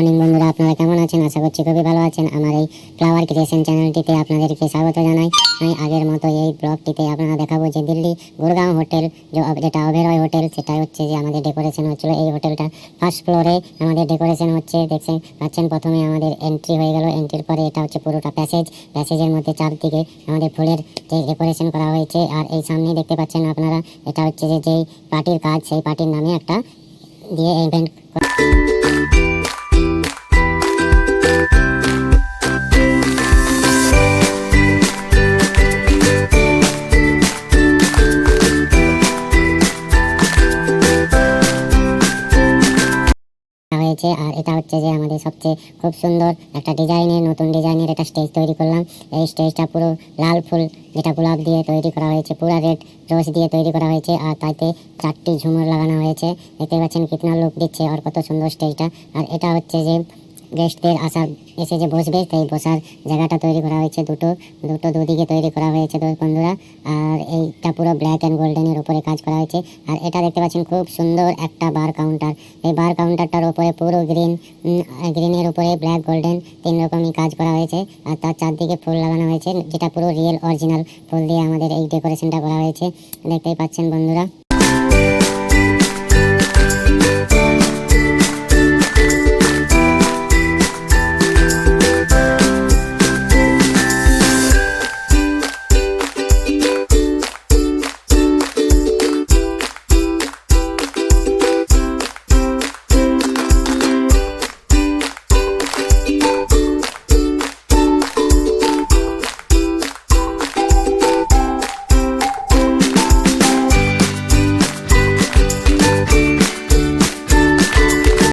Morning বন্ধুরা, আপনারা কেমন আছেন? আশা করছি খুবই ভালো আছেন। আমার এই ফ্লাওয়ার ক্রিয়েশন চ্যানেলটিতে আপনাদেরকে স্বাগত জানাই। আমি আগের মতো এই ব্লগটিতে আপনারা দেখাবো যে দিল্লি গুরগাঁও হোটেল যেটা অভেরয় হোটেল সেটা হচ্ছে যে আমাদের ডেকোরেশন হচ্ছিল। এই হোটেলটা ফার্স্ট ফ্লোরে আমাদের ডেকোরেশন হচ্ছে। দেখছেন, পাচ্ছেন প্রথমে আমাদের এন্ট্রি হয়ে গেল। এন্ট্রির পরে এটা হচ্ছে পুরোটা প্যাসেজ প্যাসেজের মধ্যে চারদিকে আমাদের ফুলের যে ডেকোরেশন করা হয়েছে, আর এই সামনে দেখতে পাচ্ছেন আপনারা, এটা হচ্ছে যে যেই পার্টির কাজ, সেই পার্টির নামে একটা দিয়ে ইভেন্ট হয়েছে আর এটা হচ্ছে যে আমাদের সবচেয়ে খুব সুন্দর একটা ডিজাইনের, নতুন ডিজাইনের একটা স্টেজ তৈরি করলাম। এই স্টেজটা পুরো লাল ফুল, যেটা গোলাপ দিয়ে তৈরি করা হয়েছে, পুরো রেড রোজ দিয়ে তৈরি করা হয়েছে, আর তাতে চারটি ঝুমুর লাগানো হয়েছে। দেখতে পাচ্ছেন, কিতনা লোক দিচ্ছে, আর কত সুন্দর স্টেজটা। আর এটা হচ্ছে যে গেস্টদের আসা এসে যে বসবে, সেই বসার জায়গাটা তৈরি করা হয়েছে দুটো। দুটো দুদিকে তৈরি করা হয়েছে তো বন্ধুরা। আর এইটা পুরো ব্ল্যাক অ্যান্ড গোল্ডেনের উপরে কাজ করা হয়েছে। আর এটা দেখতে পাচ্ছেন খুব সুন্দর একটা বার কাউন্টার এই বার কাউন্টারটার উপরে পুরো গ্রিন গ্রিনের উপরে ব্ল্যাক গোল্ডেন তিন রকমই কাজ করা হয়েছে। আর তার চারদিকে ফুল লাগানো হয়েছে, যেটা পুরো রিয়েল অরিজিনাল ফুল দিয়ে আমাদের এই ডেকোরেশনটা করা হয়েছে। দেখতেই পাচ্ছেন বন্ধুরা।